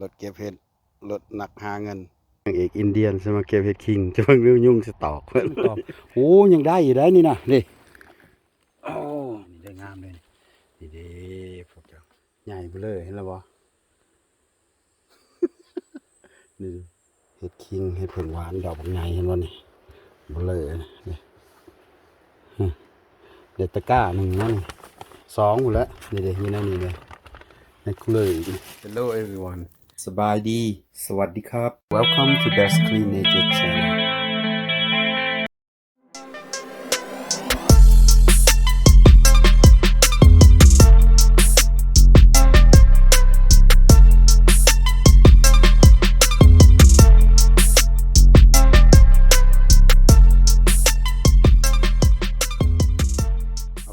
รถเก็บเห็ดรถหนักหาเงินนางเอกอินเดียนสมาเก็บเห็ดคิงจะเพิ่งเรื่องยุ่งสตอกเพิ่นตอบโอ้ยังได้อยู่ได้นี่นะนี่โอ้นี่ได้งามเลยนี่เด้พวกเจ้าใหญ่ไปเลยเห็นแล้วบ่นี่เห็ดคิงเห็ดผลหวานดอกบักใหญ่เห็นบ่นี่เบ่เลยนะนี่ฮะเด็ดตะกร้าหนึ่งนั่นสองหมดแล้วนี่เด็อยู่ในนี่เลยในคุเลยอีก Hello everyone สบายดี สวัสดีครับ Welcome to Best Clean Nature Channel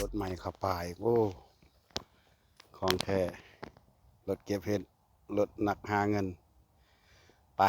รถใหม่ขับไปโอ้ ของแท้รถเก็บเห็ดร ถหนักหาเงิน ไป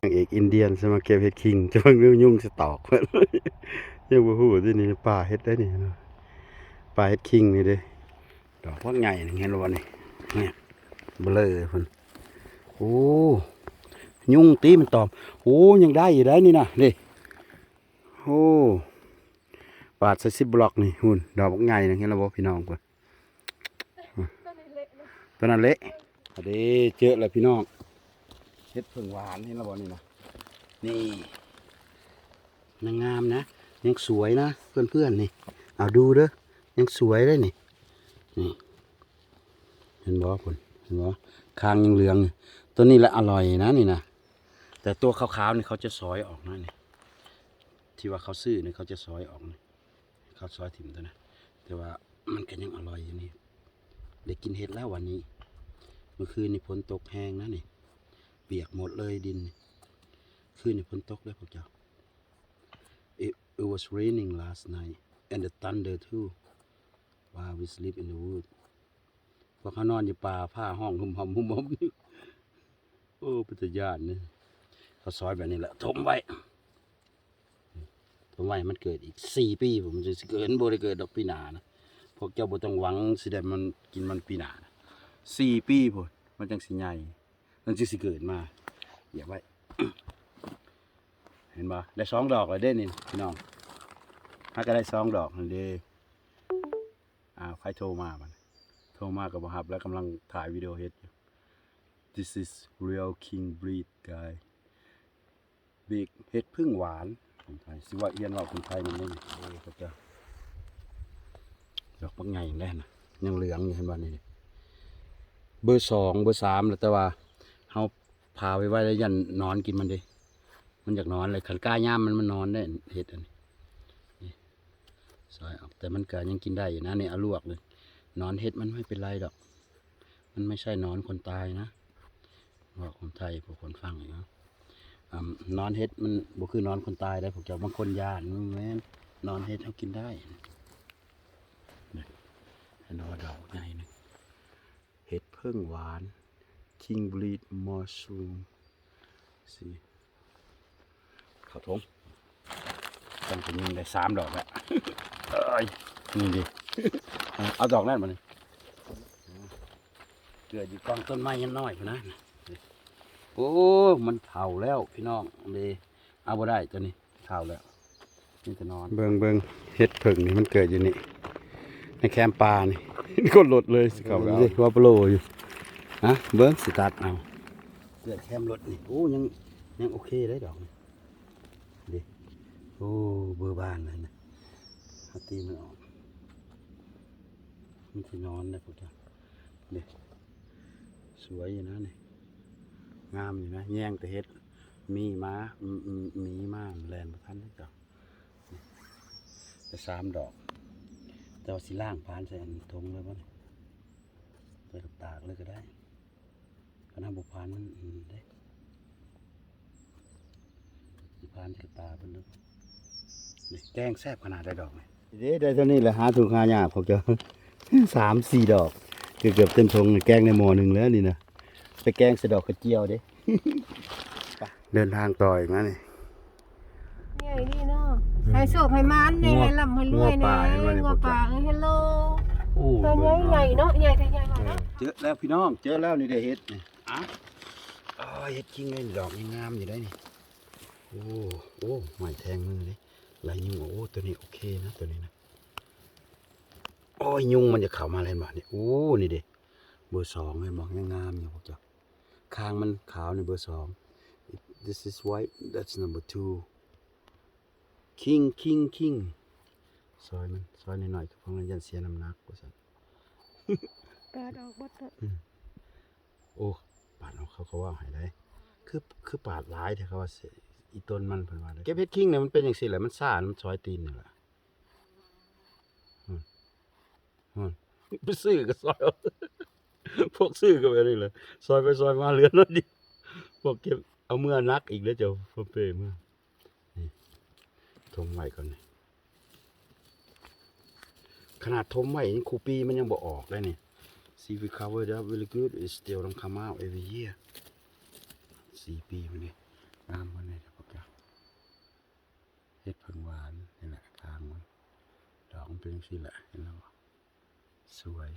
นางเอกอินเดียนสมาเก็บเห็ดคิงจะเพิ่งเรื่องยุ่งสตอกเพิ่นยังบ่ฮู้ที่นี่ป่าเห็ดได้นี่เนาะป่าเห็ดคิงนี่เด้ดอกพวกใหญ่นี่เห็นบ่นี่เนี่ยเบลอเพิ่นโอ้ยุ่งตีมันตอมโอ้ยังได้อยู่ได้นี่นะนี่โอ้ปาดใส่สิบบล็อกนี่หุ่นดอกบักใหญ่นะเห็นแล้วบ่พี่น้องเพิ่นตัวนั้นเละ อันนี้เจอแล้วพี่น้องเฮ็ดผึ่งหวานเห็นแล้วบ่นี่นะนี่นางงามนะ ยังสวยนะเพื่อนๆนี่ เอาดูเด้อยังสวยเลยนี่นี่ เห็นบ่พุ่นเห็นบ่คางยังเหลืองอยู่ตัวนี้แหละอร่อยนะนี่นะแต่ตัวขาวๆนี่เขาจะซอยออกนะนี่ที่ว่าเขาซื้อนี่เขาจะซอยออกนี่ข้าวซอยถิ่มตัวนะแต่ว่ามันก็ยังอร่อยอยู่นี่ได้กินเห็ดแล้ววันนี้ เมื่อคืนนี่ฝนตกแห้งนะนี่ เปียกหมดเลยดิน คืนนี่ฝนตกเลยพวกเจ้า it, it was raining last night and the thunder too while we sleep in the wood พวกเขานอนอยู่ป่าผ้าห้องหุ่มหอมหุ่มหอมอยู่โอ้ปัจญานเนี่ยเขาซอยแบบนี้แหละถมไว้ผมว่าให้มันเกิดอีกสี่ปี ผมจะเกิดบ่ได้เกิดดอกปีหนานะพวกเจ้าบ่ต้องหวังสิได้มันกินมันปีหนาน สี่ปีพุ่นมันจังสิใหญ่มันจังสิเกิดมาอย่าไว้ เห็นบ่ได้สองดอกแล้วเด้นี่พี่น้องถ้าก็ได้สองดอกนั่นเด้อ้าใครโทรมามันโทรมากับบ่ฮับแล้วกำลังถ่ายวิดีโอเฮ็ดอยู่ This is real king breed guy big เห็ดพึ่งหวานคนไทยสิว่าเอียนว่าคนไทยมันนี่โอ้พระเจ้าดอกบักใหญ่แน่นะยังเหลืองอยู่เห็นบ้านนี่ เบอร์สองเบอร์สามแต่ว่าเขาพาไปไว้แล้วยันนอนกินมันดิมันอยากนอนเลยขันกล้าย่ามมันมันนอนได้เห็ดอันนี้ซอยออกแต่มันก็ยังกินได้อยู่นะเนี่เอาลวกเลยนอนเห็ดมันไม่เป็นไรดอก มันไม่ใช่นอนคนตายนะบอกคนไทยพวกคนฟังอย่นี้อ่านอนเฮ็ดมันบ่คือนอนคนตายได้พวกเจ้าบางคนยานมันแม่นนอนเฮ็ดเขากินได้นี่ให้นอดอกใหญ่หนึง พิ่งหวาน King Breed Mushroom สิเข้าทงต้องจะยิงได้สามดอกแล้วเอ้ยนี่ดิ เอาดอกนั่นมาเลยเกิดอยู่กองต้นไม้ยังน้อยอยู่นะโอ้ มันเฒ่าแล้วพี่น้องเลยเอาบ่ได้ตัวนี้เฒ่าแล้ว นี่จะนอน เบิงเบิงเฮ็ดผึ่งนี่มันเกิดอยู่นี่ ในแคมป์ปลานี่ก็หลดเลยสิเขาเอาว่าโปรอยู่ ฮะเบิ้งสิตัดเอาเกิดแคมรถนี่โอ้ยังยังโอเคได้ดอกนี่ดิโอ้เบอร์บานเลยนะเอาตีมันออกมันจะนอนนะพวกเจ้านี่สวยอยู่นะนี่งามอยู่นะแย่งแต่เฮ็ดมีม้ามีม้าแลนประทันได้จ้ะแต่สามดอกแต่ว่าสิล่างพานใส่อันทงเลยบ่เนี่ยใส่กับตากเลยก็ได้ คณะบุพานมันอืมได้สิพานใส่กับตาเพิ่นเด้อนี่แกงแซ่บขนาดได้ดอกนี่เด้ได้เท่านี้แหละหาถุงหายากพวกเจ้าสามสี่ดอก เกือบเกือบเต็มทงแกงในหม้อหนึ่งแล้วนี่นะไปแกงใส่ดอกกระเจียวเด้เดินทางต่ออีกนะนี่ใหญ่ดีเนาะให้โชคให้มานเนี่ยงัวให้ลำให้รวยงัวเนี่ป่าเห็นไหมยเนี่ยงัวป่าเออฮัลโหลโอ้ตัวใหญ่ใหญ่เนาะใหญ่แต่ใหญ่กว่าเนาะเจอแล้วพี่น้องเจอแล้วนี่ได้เฮ็ดนี่อะย เฮ็ดจริงเลยดอกยังงามอยู่ได้นี่โอ้โอ้หมายแทงมือเลยลายยุงโอ้ตัวนี้โอเคนะตัวนี้นะโอ้ยยุงมันจะเข้ามาเลยบ่นี่โอ้นี่เด้เบอร์สองเลยบอกยังงามอยู่พวกเจ้าคางมันขาวในเบอร์สอง this is white that's number two king king king ซอยมันซอยหน่อยๆก็เพราะงั้นยันเสียน้ำหนักว่าซั่นปาดออกบ่ตโอ้ ปาดเอาเขาเขาว่าให้ได้คือคือปาดหลายแต่เขาว่าสิอีต้นมันเพิ่นว่าได้เก็บเฮ็ดคิงเนี่ยมันเป็นจังซี่แหละมันซ่ามันซอยตีนนี่แหละอืมอืมไปซื้อก็ซอยเอาพวกซื้อก็ไปนี่แหละซอยไปซอยมาเหลือน้อยเดียวพวกเก็บเอาเมื่อนักอีกแล้วเจ้าพ่อเป้เมื่อนี่ทมไว้ก่อนนี่ขนาดทมไว้นี่ครูปีมันยังบ่ออกเลยนี่ See, if we covered up really good. It still don't come out every year. สี่ปีมาเนี่ยงามมาเนี่ยพวกเจ้าเห็ดเพิ่งหวานนี่แหละทางมันดอกมันเป็นสิแหละเห็นแล้วสวย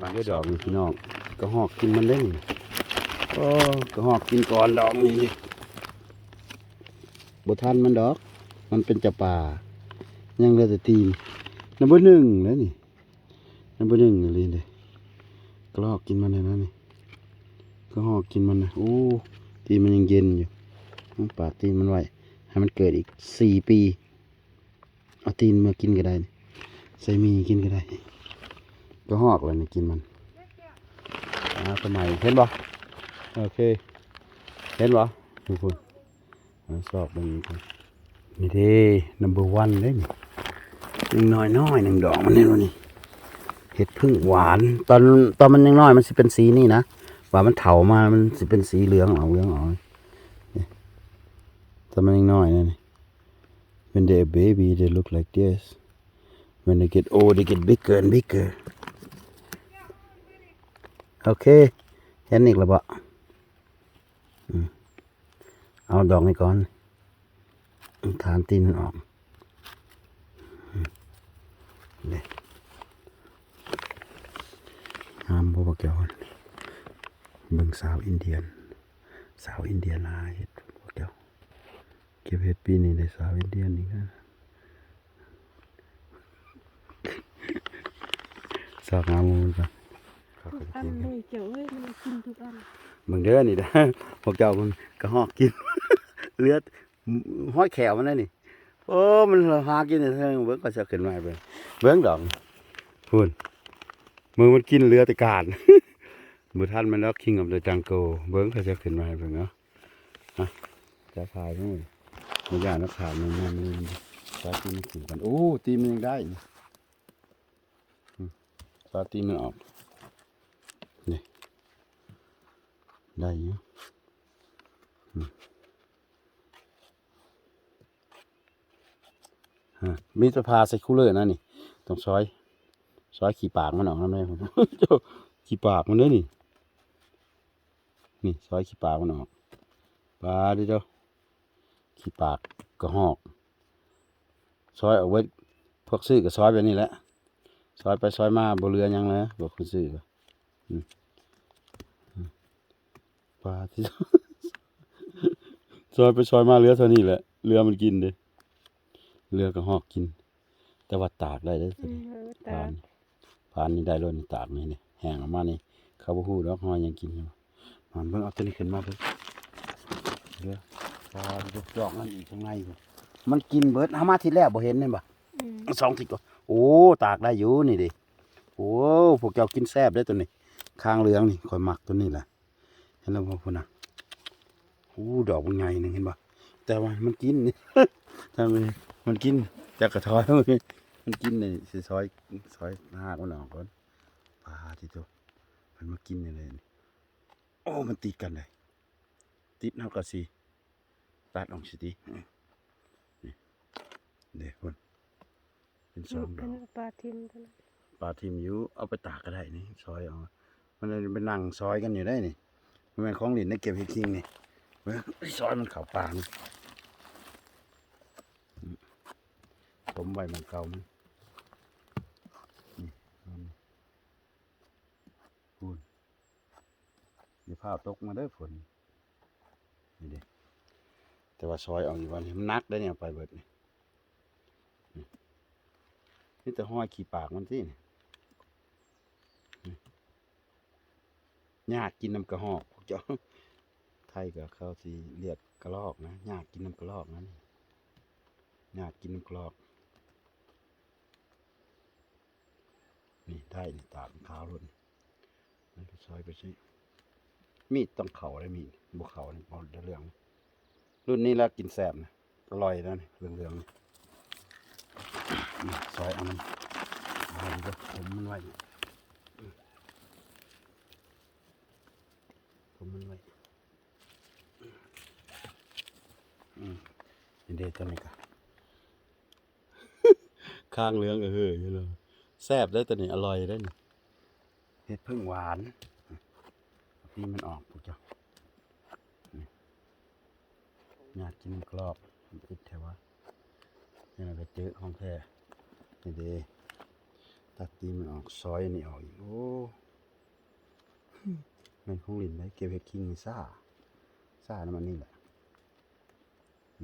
บางได้ดอกพี่น้องก็หอกกินมันได้นี่โอ้ก็หอกกินก่อนดอกนี่บ่ทันมันดอก มันเป็นจะป่า ยังเหลือแต่ตีนนับเบอร์หนึ่งแล้วนี่ นับเบอร์หนึ่งเลยเด้กระหอกกินมันเลยนะนี่กระหอกกินมันนะโอ้ตีมันยังเย็นอยู่ต้องปาดตีนมันไว้ให้มันเกิดอีกสี่ปีเอาตีนมากินก็ได้ใส่มีกินก็ได้กระหอกเลยนี่กินมันอาสมัยเห็นบ่โอเค เห็นบ่ทุกคนสอบมันนี่คนนี่เด้ number one เลยนี่หนึ่งน้อยน้อยหนึ่งดอกมันนี่วะนี่ ห็ดพึ่งหวาน ตอนตอนมันยังน้อยมันสิเป็นสีนี่นะว่ามันเถามามันสิเป็นสีเหลืองออกเหลืองออกตอนมันยังน้อยนั่น when they are baby they look like this when they get old they get bigger and bigger โอเคเห็นอีกแล้วบ่เอาดอกนี้ก่อนฐานตีนออกอืมนี่ย งามบ่บักเจ้าเบิ่งสาวอินเดียน สาวอินเดียนหาเฮ็ดบักเจ้าเก็บเฮ็ดปีนี้ได้สาวอินเดียนอีกนะสาวงามมันปะทุกอันเลยเจ้าเอ้ยมันกินทุกอันเบิ่งเด้อนี่นะพวกเจ้ามันก็ฮอกกิน เลือดห้อยแขวมันนั่นนี่โอ้มันหากินแต่เทิงเบิ่งก็จะขึ้นมาเบิ่งเบิ่งดอกพูน มือมันกินเรือแต่การมือท่านมันแล้ว King of the Jungle เบิ้งเขาจะขึ้นมาให้เบิ่งเนาะฮะจะถ่ายนู่นมันยากนักข่าวมันมันมันตาตีมันขึ้นกันโอ้ตีมันยังได้นี่อืมตาตีมันออกนี่ได้อยู่อืมฮะมีสภาใส่คูเลอร์นะนี่ต้องซอย ซอยขี่ปากมันออกนั่นเลยผมเจ้าขี่ปากมันเด้อนี่ นี่ซอยขี้ปากมันออกปลาดิเจ้าขี้ปากกระหอกซอยเอาไว้พวกซื้อก็ซอยแบบนี้แหละซอยไปซอยมาบ่เรือหยังเลยบอกคนซื้อก็อืมอืมปลาที่ซอยไปซอยมาเรือเท่านี้แหละเรือมันกินเด้เรือกระหอกกิน แต่ว่าตากได้เด้ออืมเออตาผ่าน ผ่านนี่ได้เลยนี่ตากนี่นี่แห้งออกมานี่เขาบ่ฮู้ดอกหอยยังกินอยู่มันเบิ่งเอาตัวนี้ขึ้นมาเบิ่งเดี๋ยวพอดอกดอกนั่นอีกข้างในพุ่นมันกินเบิดเฮามาทีแรกบ่เห็นนี่บ่อืมสองทีก็โอ้ตากได้อยู่นี่ดิโอ้พวกเจ้ากินแซ่บได้อตัวนี้คางเหลืองนี่ข่อยมักตัวนี้แหละเห็นแล้วบ่พุ่นน่ะโอ้ดอกมันใหญ่หนึงเห็นบ่แต่ว่ามันกินนี่ถ้ามันมันกินจากกระท้อย มันกินนี่สิซอยซอยหากมันออกก่อนปลาที่ตัวมันมากินนี่เลยนี่โอ้มันติดกันเลยติดเท่ากับสิตัดออกสิตินี่เด็กคนเป็นสองดเป็อนกปลาทิมเท่านั้นปลาทิมอยู่เอาไปตากก็ได้นี่ซอยเอามันเลยเป็นนั่งซอยกันอยู่ได้นี่มันเป็นของหลินในเก็บเห็ดคิงนี่เว้ยซอยมันเข่าปลานี่อืมผมไว้มันเก่ามันนี่เอานี่พูนอย่าพาตกมาเด้ฝนนี่เด้แต่ว่าซอยเอาอยู่วันนี้มันนักได้เนี่ยไปเบิดนี่นี่แต่ห้อยขี่ปากมันสินี่นี่ยากกินน้ำกระหอกพวกเจ้าไทยกับเขาสิเรียกกระลอกนะยากกินน้ำกระลอกนะนี่ยากกินน้ำกระลอกนี่ได้นี่ตากขาวรุ่นมันก็ซอยไปสิ มีดต้องเข่าเลยมีดบุเข่านี่พอเรื่อง รุ่นนี้แล้วกินแสบนะอร่อยนี่เหลืองๆนี่นี่ซอยอันเอามันก็ผมมันไว้ผมมันไว้อืมนี่เด็ดตัวนี้ก็ข้างเหลืองเออเฮ้ยเลยแซ่บได้ตัวนี้อร่อยได้นี่เห็ดพึ่งหวาน นี่มันออกพวกเจ้านี่อยากกินกรอบอึดแถวว่าเนี่ยเราไปเจอของแท้นี่เด้ตัดตีมันออกซอยอันนี่ออกอีกโอ้มันคงหลินได้เก็บเห็ดคิงซ่าซ่าน้ำมันนี่แหละ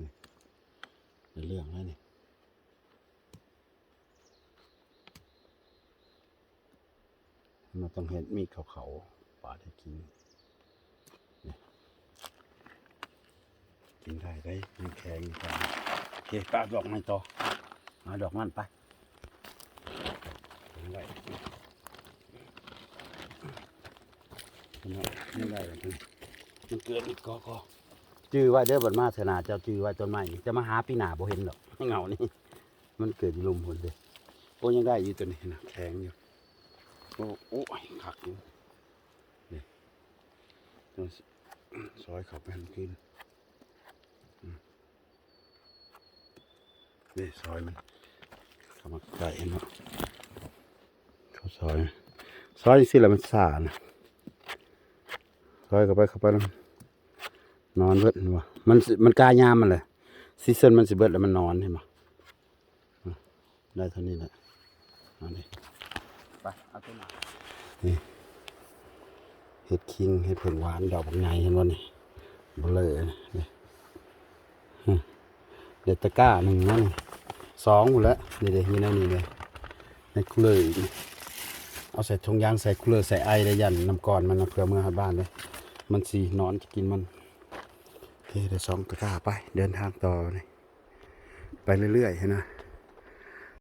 นี่เป็นเรื่องแล้วนี่มันต้องเห็นมีเขาเขา ปาได้กินกินได้ได้มันแข็งจังโอเคปาดอกไม้ต่อมาดอกมันไปกินได้กินได้กินได้แบบนี้มันเกิดอีกก็ก็จื้อไว้เด้อบัดมาเถนาเจ้าจื้อไว้ต้นไม้นี่จะมาหาปีหนาบ่เห็นหรอกเงานี่มันเกิดอยู่ลมพนเลยโอ้ยังได้อยู่ตัวนี้นะแข็งอยู่โอ้โอ้ขักอยู่นี่ต้อง ซอยเขับไปหันกินอืมนี่ซอยมันเข้ามาไก่เนาะเขาซอย ซอยสิแล้วมันสานะซอยเข้าไปเข้าไปแล้วนอนเบิดเห็นบ่มันสิมันกล้ายามมันเลยซีซันมันสิเบิดแล้วมันนอนเห็นบ่อะได้เท่านี้แหละเอันนี้ไปเอาตัวหนาเห็ดคิงเห็ดผลหวานดอกบางใหญ่เห็นบ่นี่ เบลอเด็ดตะก้าหนึ่งนั่นสองหมดแล้วนี่เด็มีแนวนี้เลยในคูเลอร์อีกนี่เอาใส่ถุงยางใส่คูลเลอใส่ไอได้ยันน้ำก่อนมันนะเพื่อเมื่อหาบ้านเลยมันสีนอนจะกินมันโอเคเดี๋ยวสองตะก้าไปเดินทางต่อไปเรื่อยๆนไหม